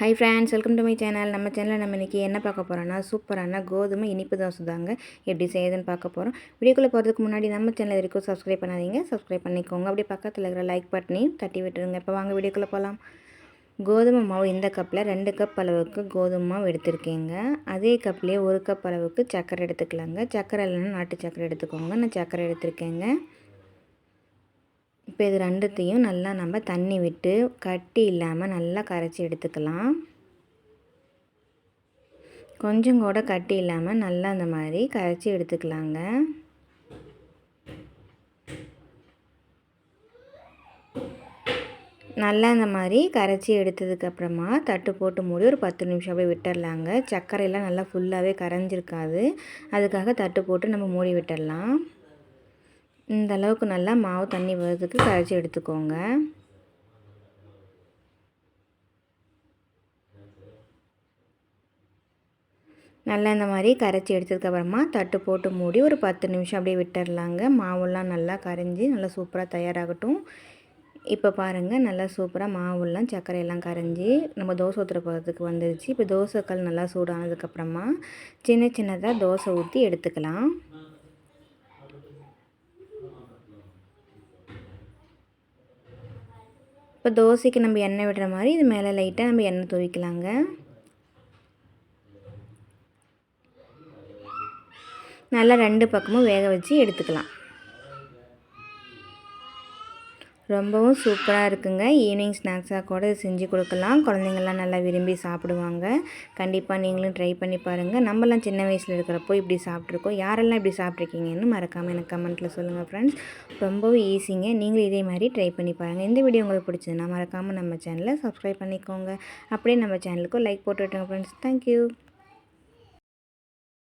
Hi friends welcome to my channel நம்ம சேனலில் நம்ம இன்றைக்கி என்ன பார்க்க போகிறோன்னா சூப்பரான கோதுமை இனிப்பு தோசை தாங்க. எப்படி செய்யுதுன்னு பார்க்க போகிறோம் வீடியோக்குள்ளே போகிறதுக்கு முன்னாடி நம்ம சேனல் வரைக்கும் சப்ஸ்கிரைப் பண்ணாதீங்க. சப்ஸ்கிரைப் பண்ணிக்கோங்க. அப்படியே பக்கத்தில் இருக்கிற லைக் பட்டனையும் தட்டி விட்டுருங்க. இப்போ வாங்க வீடியோக்குள்ளே போகலாம் கோதுமை மாவு இந்த கப்பில் ரெண்டு கப் அளவுக்கு கோதுமை மாவு எடுத்திருக்கேங்க. அதே கப்லேயே ஒரு கப் அளவுக்கு சர்க்கரை எடுத்துக்கலாங்க. சர்க்கரை இல்லைன்னா நாட்டு சர்க்கரை எடுத்துக்கோங்க. நான் சர்க்கரை எடுத்திருக்கேங்க. இப்போ இது ரெண்டுத்தையும் நல்லா நம்ம தண்ணி விட்டு கட்டி இல்லாமல் நல்லா கரைச்சி எடுத்துக்கலாம். கொஞ்சம் கூட கட்டி இல்லாமல் நல்லா அந்த மாதிரி கரைச்சி எடுத்துக்கலாங்க. நல்லா இந்த மாதிரி கரைச்சி எடுத்ததுக்கப்புறமா தட்டு போட்டு மூடி ஒரு பத்து நிமிஷம் அப்படியே விட்டுடலாங்க சர்க்கரையெல்லாம் நல்லா ஃபுல்லாகவே கரைஞ்சிருக்காது. அதுக்காக தட்டு போட்டு நம்ம மூடி விட்டுடலாம் இந்த அளவுக்கு நல்லா மாவு தண்ணி வரதுக்கு கரைச்சி எடுத்துக்கோங்க. நல்லா இந்த மாதிரி கரைச்சி எடுத்ததுக்கப்புறமா தட்டு போட்டு மூடி ஒரு பத்து நிமிஷம் அப்படியே விட்டுடலாங்க மாவுலாம் நல்லா கரைஞ்சி நல்லா சூப்பராக தயாராகட்டும். இப்போ பாருங்கள் நல்லா சூப்பராக மாவுலாம் சர்க்கரையெல்லாம் கரைஞ்சி நம்ம தோசை ஊற்றுற போகிறதுக்கு வந்துருச்சு. இப்போ தோசைக்கல் நல்லா சூடானதுக்கப்புறமா சின்ன சின்னதாக தோசை ஊற்றி எடுத்துக்கலாம். இப்போ தோசைக்கு நம்ம எண்ணெய் விடுற மாதிரி இது மேலே லைட்டாக நம்ம எண்ணெய் தூவிக்கலாங்க. நல்லா ரெண்டு பக்கமும் வேக வச்சு எடுத்துக்கலாம். ரொம்பவும் சூப்பராக இருக்குங்க. ஈவினிங் ஸ்நாக்ஸாக கூட செஞ்சு கொடுக்கலாம். குழந்தைங்கள்லாம் நல்லா விரும்பி சாப்பிடுவாங்க. கண்டிப்பாக நீங்களும் ட்ரை பண்ணி பாருங்கள் நம்மலாம் சின்ன வயசில் இருக்கிறப்போ இப்படி சாப்பிட்ருக்கோம் யாரெல்லாம் இப்படி சாப்பிட்ருக்கீங்கன்னு மறக்காமல் எனக்கு கமெண்ட்டில் சொல்லுங்கள் ஃப்ரெண்ட்ஸ் ரொம்பவும் ஈஸிங்க நீங்களும் இதே மாதிரி ட்ரை பண்ணி பாருங்கள் இந்த வீடியோ உங்களுக்கு பிடிச்சதுன்னா மறக்காமல் நம்ம சேனலை சப்ஸ்கிரைப் பண்ணிக்கோங்க. அப்படியே நம்ம சேனலுக்கும் லைக் போட்டு விட்டுருங்க ஃப்ரெண்ட்ஸ் தேங்க்யூ